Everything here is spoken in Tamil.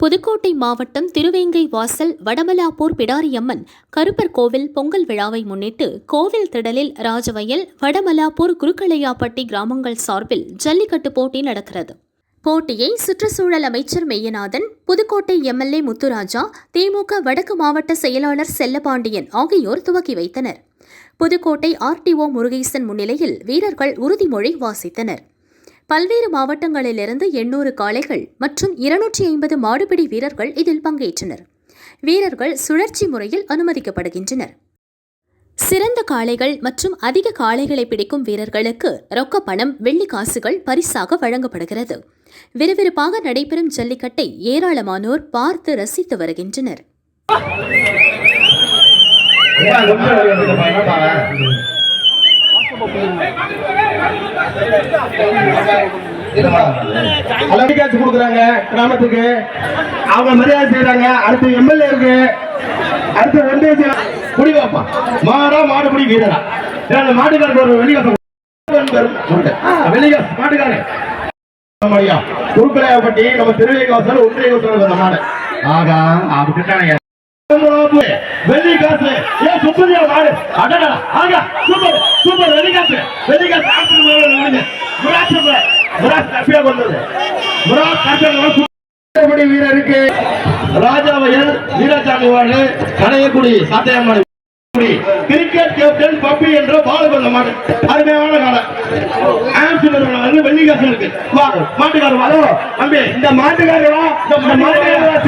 புதுக்கோட்டை மாவட்டம் திருவேங்கை வாசல் வடமலாப்பூர் பிடாரியம்மன் கருப்பர் கோவில் பொங்கல் விழாவை முன்னிட்டு கோவில் திடலில் ராஜவயல் வடமலாப்பூர் குருக்களையாப்பட்டி கிராமங்கள் சார்பில் ஜல்லிக்கட்டு போட்டி நடக்கிறது. போட்டியை சுற்றுச்சூழல் அமைச்சர் மெய்யநாதன் புதுக்கோட்டை எம்எல்ஏ முத்துராஜா திமுக வடக்கு மாவட்ட செயலாளர் செல்லபாண்டியன் ஆகியோர் துவக்கி வைத்தனர். புதுக்கோட்டை ஆர்டிஓ முருகேசன் முன்னிலையில் வீரர்கள் உறுதிமொழி வாசித்தனர். பல்வேறு மாவட்டங்களிலிருந்து எண்ணூறு காளைகள் மற்றும் இருநூற்றி ஐம்பது மாடுபிடி வீரர்கள் இதில் பங்கேற்றனர். வீரர்கள் சுழற்சி முறையில் அனுமதிக்கப்படுகின்றனர். சிறந்த காளைகள் மற்றும் அதிக காளைகளை பிடிக்கும் வீரர்களுக்கு ரொக்க பணம் வெள்ளி காசுகள் பரிசாக வழங்கப்படுகிறது. விறுவிறுப்பாக நடைபெறும் ஜல்லிக்கட்டை ஏராளமானோர் பார்த்து ரசித்து வருகின்றனர். ஏன் ரொம்ப வந்து பாருங்க கொடுக்குறாங்க கிராமத்துக்கு. அவங்க மரியாதை செய்யறாங்க அடுத்து எம்எல்ஏ இருக்கு. அடுத்து ஒன்றிய செயலர் குடி வைப்பா மாடா மாடுபிடி வீரரா. ஏன் அந்த மாட்டுக்காரருக்கு ஒரு வெளிகாசம் வெளிகாசு மாட்டுக்காரன் ஆமாய்யா குறுக்கலையாப்பட்டி நம்ம திருவேகாசல் ஒன்றிய கோசல் மாடு. ஆகா அப்படி திட்டானே வெள்ளி காசு ஏன் சுப்பரியா வாடு அடடா ஆகா சூப்பர் சூப்பர் வெள்ளி காசு வெள்ளி காசு ஆட்டு விடுங்க முராஜ் முராஜ் கப்பியா கொண்டது. முராஜ் கப்பியா வீரருக்கு ராஜாவையல் வீராசாமி வாழ் Kadayakkudi Sathaiyammal cricket captain puppy என்ற பாலகொண்ட மாடு. அருமையான காலை ஆம்ஸ்டர்ல வந்து வெள்ளிக்காசு இருக்கு. வா மாட்டுக்காரர் வா தம்பி இந்த மாட்டுக்காரர்? இந்த மாட்டுக்காரர்?